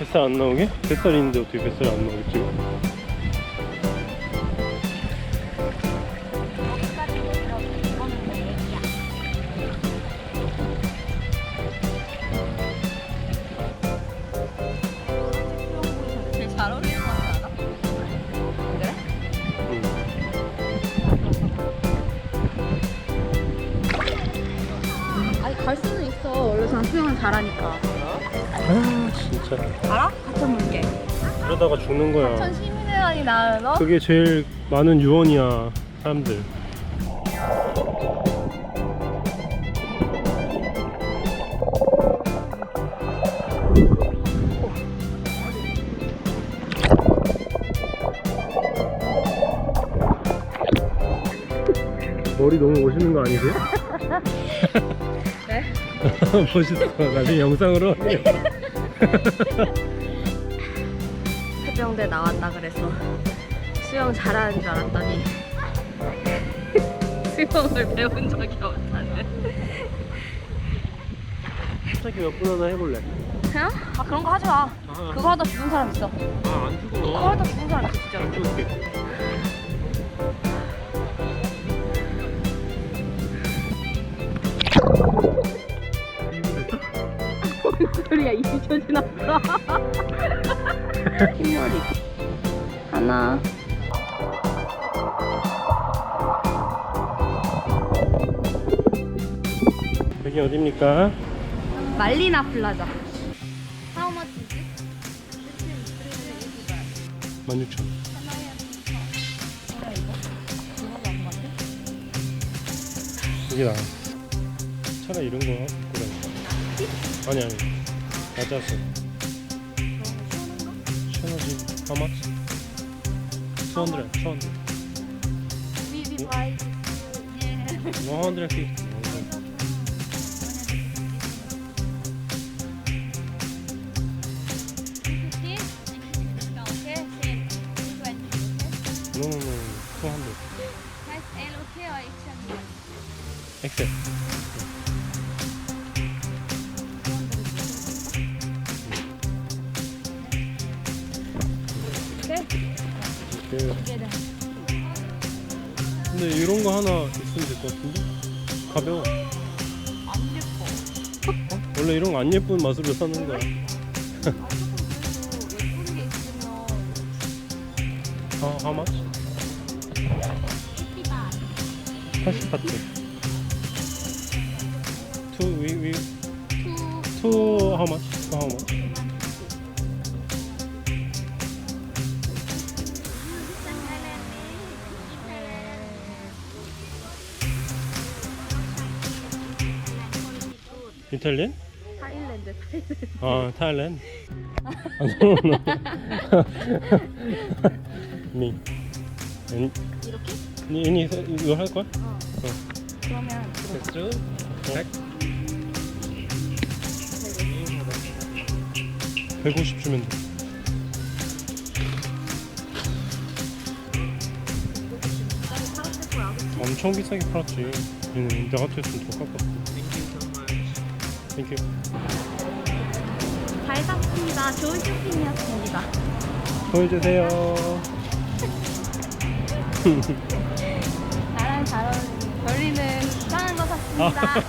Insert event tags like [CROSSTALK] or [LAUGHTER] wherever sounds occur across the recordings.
뱃살 안 나오게? 뱃살 있는데 어떻게 뱃살이 안 않아? 그래? 아니 갈 수는 있어. 원래 전 수영을 잘하니까. 아 진짜 알아? 같은 물개. 그러다가 죽는 거야 전 시민회관이 나을 너? 그게 제일 많은 유언이야 사람들 머리 너무 멋있는 거 아니세요? [LAUGHS] [LAUGHS] 네? 멋있어 나중에 영상으로 올려. 해병대 나왔다 그래서 수영 잘하는 줄 알았더니 [LAUGHS] 수영을 배운 적이 없다네. 갑자기 몇 분 하나 해볼래? 그냥? 아 그런 거 하지 마. 아, 그거 하다 죽은 사람 있어. 아안 그거 죽어 하다 죽은 사람 있어 진짜. 안 죽을게 [LAUGHS] 흰머리. 하나. 여기 어딥니까? 말리나 플라자. How much is it? 16,000 이게 나아 차라리 이런 거 갖고 다닐까? 아니 아니 시원하지 How much? 200 200 We will buy this. Yeah. 150 거 하나 있으면 될 것 같은데? 가벼워 안 예뻐. 어? 원래 이런 거 안 예쁜 맛으로 사는 거야 아, 조금 그래도 예쁜 게 있으면 아, how much? 50바. 80바트 투, 위, 위, 투 투, how much? 투, how much? 이탈리안? 타일랜드 타일랜드. 아, 타일랜드. [LAUGHS] 아, no, 이렇게? 니, 니, 이거 할 거야? 어. 그러면 들어. 백. 150 주면 돼. 살았을 거야. 그치? 엄청 비싸게 팔았지. 얘는 내가 같았으면 더 깎았어. 땡큐. 잘 샀습니다. 좋은 쇼핑이었습니다. 보여주세요. [LAUGHS] 나랑 잘 어울리는 별리는 이상한 거 아, 샀습니다.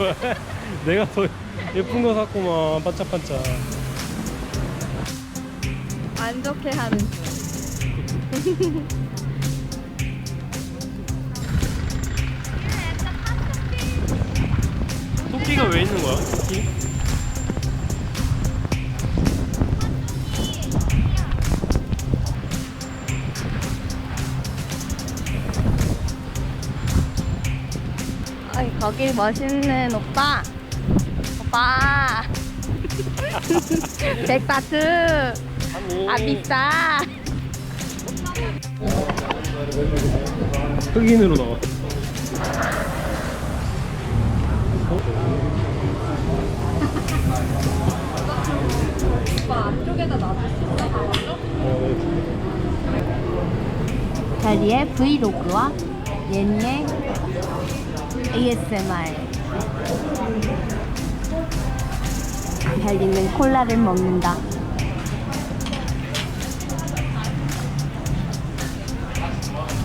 내가 더 예쁜 거 샀구만. 반짝반짝. 만족해 하는 중. [LAUGHS] 토끼가 왜 있는 거야? 토끼? 아이 거기 멋있는 오빠. 오빠. [LAUGHS] 백바트. 아 비싸. 흑인으로 나와. 안쪽에다 놔줄 수 있어? 다리의 브이로그와 옛날 ASMR 달리는 콜라를 먹는다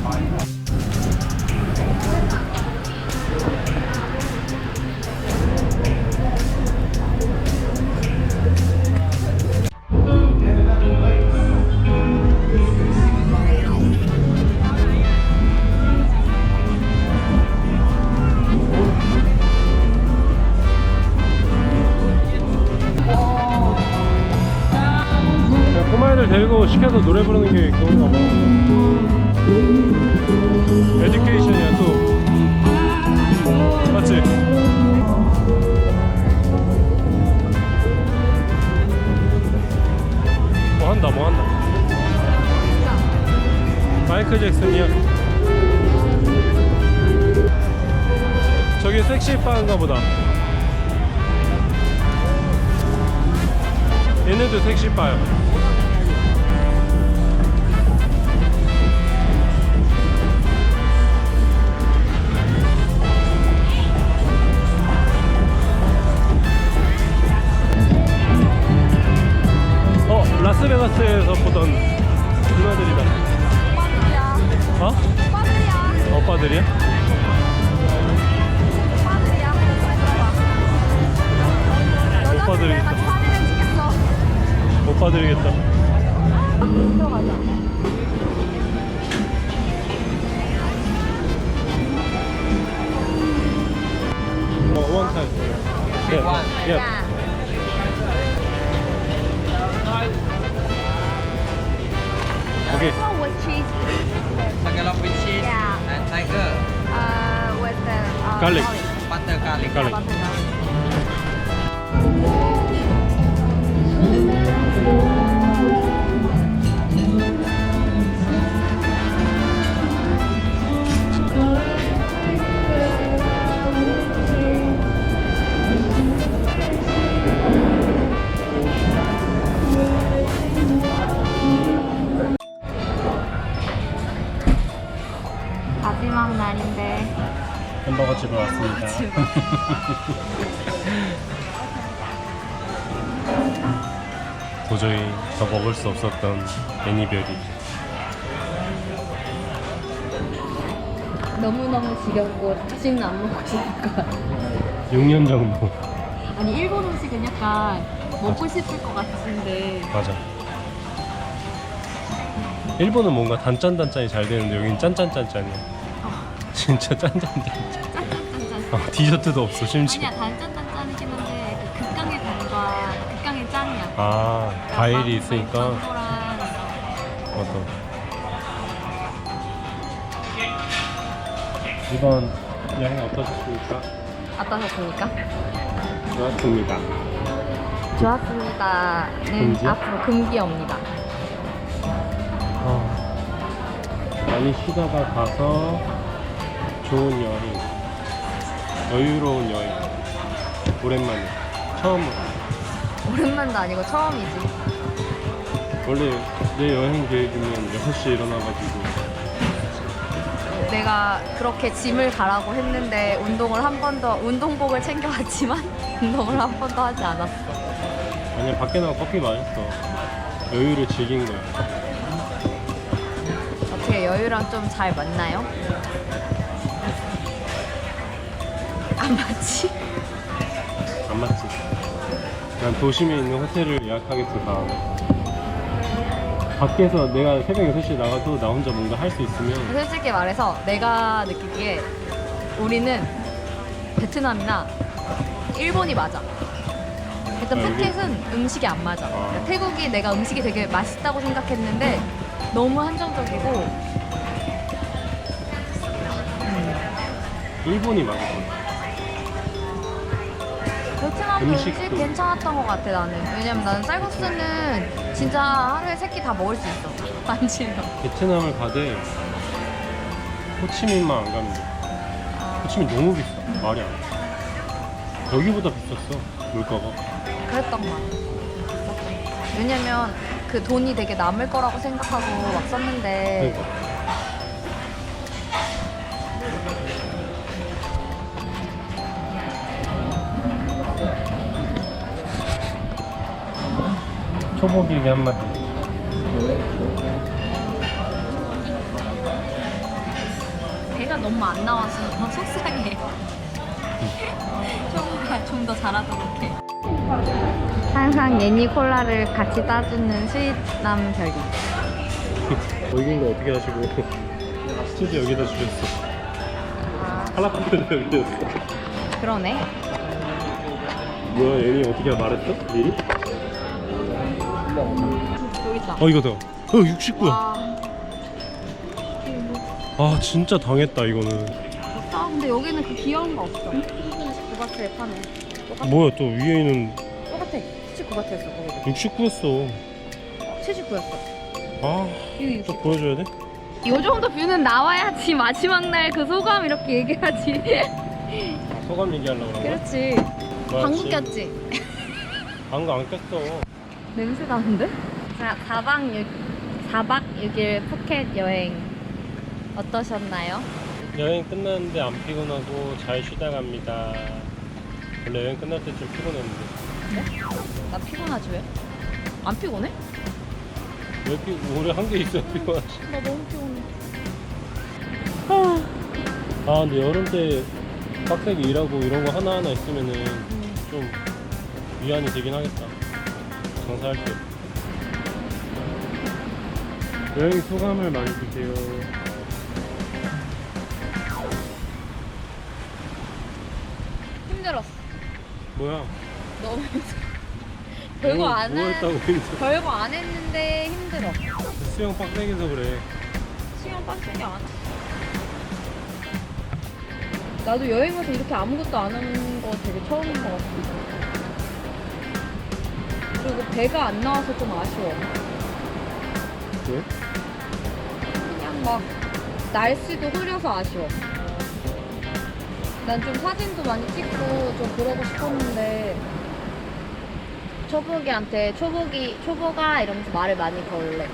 Fine. 시켜서 노래 부르는 게 그건가 봐. 에듀케이션이야 또. 맞지? 뭐 한다 뭐 한다. 마이클 잭슨이야. 저기 섹시 바인가 보다. 얘네도 섹시 바야. 라스베가스에서 보던 누나들이다. 오빠들이야. 어? 오빠들이야. 오빠들이야? 오빠들이야. 여자들 오빠들이 내가 있어. 사진을 찍겠어. 오빠들이겠다. 들어가자. 어. Yeah. Yeah. 야. One with cheese. Tagalog with cheese Yeah. and tiger Uh, with the uh, Garlic. olive. butter garlic. Garlic. Yeah, butter garlic. [LAUGHS] 도저히 더 먹을 수 없었던 애니별이 너무너무 지겹고 다시는 안 먹고 싶을 것 같아 6년 정도 아니 일본 음식은 약간 먹고 싶을 것 같은데 맞아. 일본은 뭔가 단짠단짠이 잘 되는데 여긴 짠짠짠짠이야. 진짜 짠짠짠짠. 어, 디저트도 없어 심지어. 아니야 단짠단짠이긴 한데 그 극강의 단과 극강의 짠이야 아 과일이 있으니까 맞다. 이번 여행 어떠셨습니까? 어떠셨습니까? 좋았습니다. 좋았습니다는 금지? 앞으로 금기입니다 어, 많이 쉬다가 가서 좋은 여행, 여유로운 여행, 오랜만에 처음으로. 오랜만도 아니고 처음이지. 원래 내 여행 계획이면 6시에 일어나가지고. 내가 그렇게 짐을 가라고 했는데 운동을 한 번도 운동복을 챙겨왔지만 [LAUGHS] 운동을 한 번도 하지 않았어. 아니야 밖에 나가 커피 마셨어. 여유를 즐긴 거야. 어떻게 여유랑 좀 잘 맞나요? 안 맞지? 안 맞지? 난 도심에 있는 호텔을 예약하겠어 밖에서 내가 새벽 6시에 나가도 나 혼자 뭔가 할 수 있으면 솔직히 말해서 내가 느끼기에 우리는 베트남이나 일본이 맞아. 일단 아, 여기? 푸켓은 음식이 안 맞아. 아. 태국이 내가 음식이 되게 맛있다고 생각했는데 너무 한정적이고 일본이 거야 베트남도 음식 음식도. 괜찮았던 것 같아 나는. 왜냐면 나는 쌀국수는 진짜 하루에 세 끼 다 먹을 수 있어. [LAUGHS] 안 질려. 베트남을 가되 호치민만 안 가면 돼 호치민 너무 비싸 말이 안 돼. 여기보다 비쌌어 물가가 그랬던 것 같아. 왜냐면 그 돈이 되게 남을 거라고 생각하고 막 썼는데 그러니까. 초보기계 한마디 배가 너무 안 나와서 너무 속상해. 초보가 좀더 잘하도록 해. 항상 예니 콜라를 같이 따주는 스윗남 별이. 먹인 거 어떻게 하시고 스튜디오 여기다 주셨어 할라파트도 여기다 줬어 그러네. 뭐야 얘니 어떻게 말했어? 미리? 여기 비싸. 어 이거다. 어 69야. 와. 아 진짜 당했다 이거는. 비싸. 근데 여기는 그 귀여운 거 없어. 구바트에 파네. 똑같아. 뭐야 또 위에는 똑같아. 79바트였어 거기도. 69였어. 79였어. 아, 이거 또 69. 보여줘야 돼? 이 정도 뷰는 나와야지 마지막 날 그 소감 이렇게 얘기하지. 아, 소감 얘기하려고 그런 거야? 그렇지. 방구 꼈지? 방구 안 꼈어. 냄새 나는데? 자, 4박 6, 4박 6일 푸켓 여행 어떠셨나요? 여행 끝났는데 안 피곤하고 잘 쉬다 갑니다. 원래 여행 끝날 때 좀 피곤했는데. 나 피곤하지 왜? 안 피곤해? 왜 피, 오래 한 게 있어 피곤하지? [LAUGHS] 나 너무 피곤해. 아 근데 여름 때 빡세게 일하고 이런 거 하나하나 있으면은 음. 좀 위안이 되긴 하겠다. 장사할 때. 여행 소감을 많이 주세요. 힘들었어. 뭐야? 너무 별거 뭐, 안뭐 한- 했다고 힘들어. 별거 안 했는데 힘들어. 수영 빡세게 해서 그래. 시간 빡세게 안 해. 나도 여행 가서 이렇게 아무것도 안 하는 거 되게 처음인 것 같아. 그리고 배가 안 나와서 좀 아쉬워. 왜? 그냥 막 날씨도 흐려서 아쉬워. 난 좀 사진도 많이 찍고 좀 그러고 싶었는데 초복이한테 초복이 초복아 이러면서 말을 많이 걸래.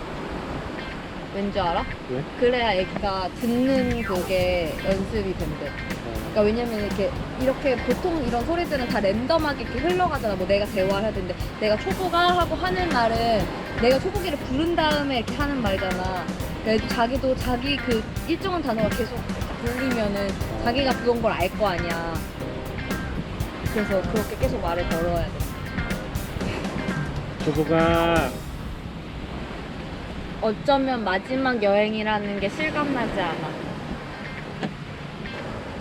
왠지 알아? 왜? 그래야 애기가 듣는 그게 연습이 된대. 그러니까 왜냐면 이렇게 이렇게 보통 이런 소리들은 다 랜덤하게 이렇게 흘러가잖아. 뭐 내가 대화해야 되는데 내가 초보가 하고 하는 말은 내가 초보기를 부른 다음에 이렇게 하는 말이잖아. 그래서 자기도 자기 그 일정한 단어가 계속 부르면은 자기가 그건 걸 알 거 아니야. 그래서 그렇게 계속 말을 걸어야 돼. 초보가 어쩌면 마지막 여행이라는 게 실감나지 않아.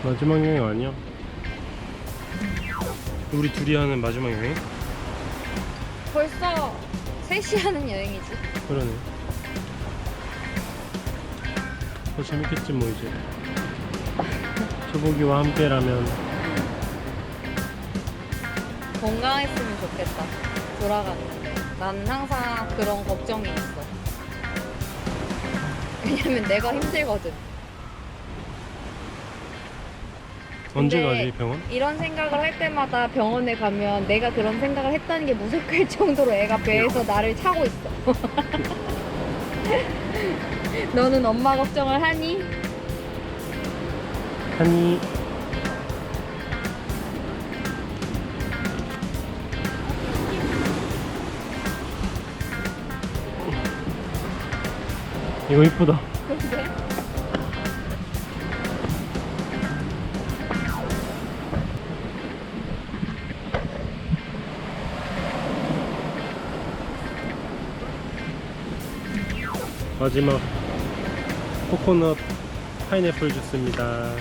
마지막 여행 아니야? 우리 둘이 하는 마지막 여행? 벌써 셋이 하는 여행이지. 그러네. 더 재밌겠지 뭐 이제. 초보기와 함께라면 건강했으면 좋겠다. 돌아갔는데. 난 항상 그런 걱정이 있어. 왜냐면 내가 힘들거든. 언제 가지 병원? 이런 생각을 할 때마다 병원에 가면 내가 그런 생각을 했다는 게 무색할 정도로 애가 배에서 나를 차고 있어. [LAUGHS] 너는 엄마 걱정을 하니? 한이 이거 이쁘다. 마지막 코코넛 파인애플 주스입니다.